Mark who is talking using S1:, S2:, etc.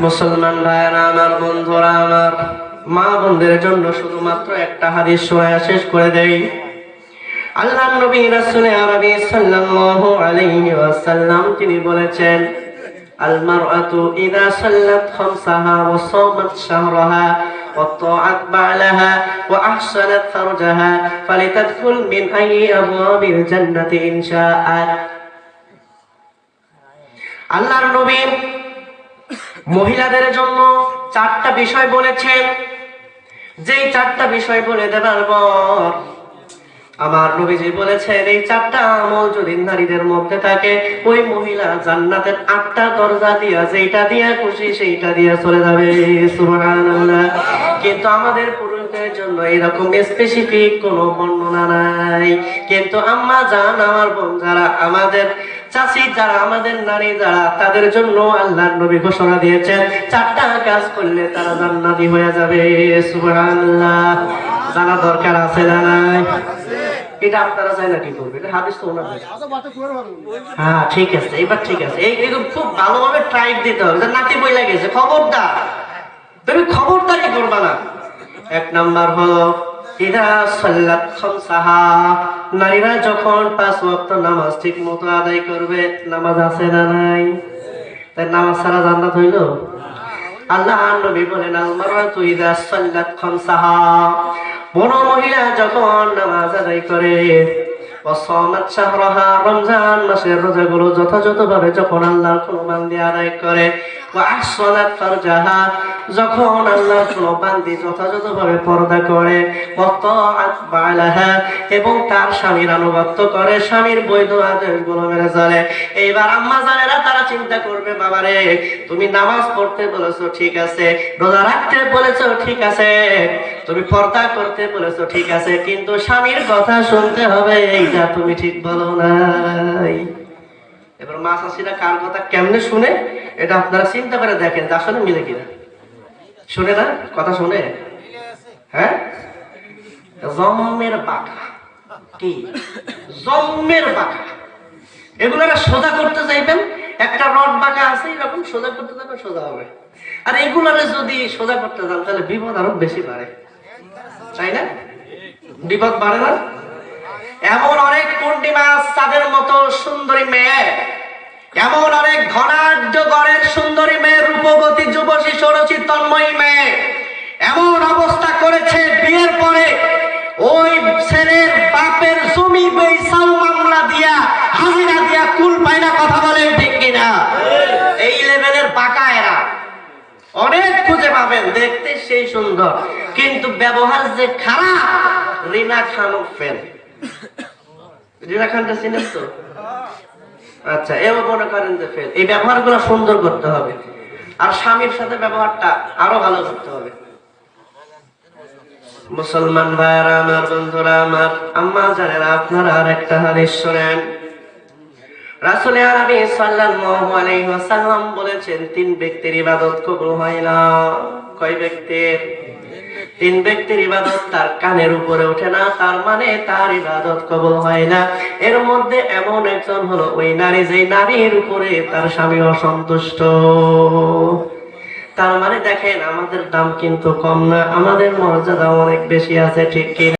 S1: মুসলমান ভাইয়েরা আমার বন্ধুরা আমার মা বোনদের জন্য শুধুমাত্র একটা হাদিস শোনায় শেষ করে দেই আল্লাহ নবী রাসূল আরবি সাল্লাল্লাহু আলাইহি ওয়াসাল্লাম তিনি বলেছেন আল মারআতু ইযা সাল্লাত খামসাহা ওয়া সামাত শাহরাহা وطاعت بعلها وأحسنت فرجها فلتدخل من أي أبواب الجنة إن شاءت আল্লাহর নবী মহিলাদের জন্য চারটা বিষয় বলেছেন। যেই চারটা বিষয় বলে দেবার পর আমার নবীজি বলেছেন, এই চারটা আমল যদি নারীদের মধ্যে থাকে, ওই মহিলা জান্নাতের আটটা দরজা দিয়া যেটা দিয়া খুশি, সেইটা দিয়া চলে যাবে। কিন্তু আমাদের পুরুষদের জন্য এরকম স্পেসিফিক কোনো বর্ণনা নাই। কিন্তু আম্মা জান, আমার বোন যারা, আমাদের চাষি যারা, আমাদের নারী যারা, তাদের জন্য আল্লাহ নবী ঘোষণা দিয়েছেন, চারটা কাজ করলে তারা জান্নাতি হয়ে যাবে। সুবহানাল্লাহ। জানা দরকার আছে না নাই? এটা আপনারা চাই এটা হ্যাঁ ঠিক আছে, এবার ঠিক আছে। দিতে হবে। নাতি তুমি করবা না। এক নাম্বার খামসাহা নারীরা যখন পাঁচ ওয়াক্ত নামাজ ঠিক মতো আদায় করবে, নামাজ আছে না নাই? তাই নামাজ ছাড়া জান্নাত হইল? আল্লাহ নবী বলেন, আল মারআতু ইদা সাল্লাত খামসাহা। বড় মহিলা যখন নামাজ আদায় করে, ওয়াসামাত শাহরাহা রমজান মাসের রোজাগুলো যথাযথভাবে যখন আল্লাহর কোনো বান্দি আদায় করে যখন আল্লাহর কোনো বান্দি যথাযথভাবে পর্দা করে এবং তার স্বামীর আনুগত্য করে, স্বামীর বৈধ আদেশগুলো মেনে চলে। এইবার আম্মা জানেরা তারা চিন্তা করবে, বাবারে, তুমি নামাজ পড়তে বলেছ, ঠিক আছে। রোজা রাখতে বলেছ, ঠিক আছে। তুমি পর্দা করতে বলেছ, ঠিক আছে। কিন্তু স্বামীর কথা শুনতে হবে, এইটা তুমি ঠিক বলো নাই। এবার মা শাশিরা কার কথা কেমনে শুনে, এটা আপনারা চিন্তা করে দেখেন যে আসলে মিলে কিনা। শুনে না? কথা শুনে? হ্যাঁ? কি? সোজা করতে চাইবেন? একটা রড বাঁকা আছে, এরকম সোজা করতে যাবে, সোজা হবে। আর এগুলারে যদি সোজা করতে যান, তাহলে বিপদ আরও বেশি বাড়ে। তাই না? বিপদ বাড়ে না? এমন অনেক পূর্ণি মাছ তাদের মতো সুন্দরী মেয়ে। এমন অনেক ধনাঢ্য গড়ের সুন্দরী মেয়ে, রূপবতী যুবতী সরচি তন্ময়ী মেয়ে। এমন অবস্থা করেছে বিয়ের পরে। ওই ছেলের বাপের জমি বেসাল মামলা দিয়া, হাজিরা দিয়া কুল পায়না কথা বলে ঠিক কিনা? এই লেভেলের পাকা এরা। অনেক খুঁজে পাবেন, দেখতে সেই সুন্দর। কিন্তু ব্যবহার যে খারাপ, রিনা খান ফেল রিনা খানটা চিনিস তো? আচ্ছা এও মনে করেন যে ফেল এই ব্যবহারগুলো সুন্দর করতে হবে। আর স্বামীর সাথে ব্যবহারটা আরও ভালো করতে হবে। মুসলমান ভাইয়ারা, আমার বন্ধুরা, আমার আম্মা জানেন আপনারা আর একটা হাদিস শোনেন। রাসূল আরবি সাল্লাল্লাহু আলাইহি ওয়াসাল্লাম বলেছেন, তিন ব্যক্তির ইবাদত কবুল হয় না। কয় ব্যক্তির? তিন ব্যক্তির ইবাদত তার কানের উপরে ওঠে না, তার মানে তার ইবাদত কবল হয় না। এর মধ্যে এমন একজন হলো ওই নারী যে নারীর উপরে তার স্বামী অসন্তুষ্ট। তার মানে দেখেন, আমাদের দাম কিন্তু কম না, আমাদের মর্যাদা অনেক বেশি আছে, ঠিক কি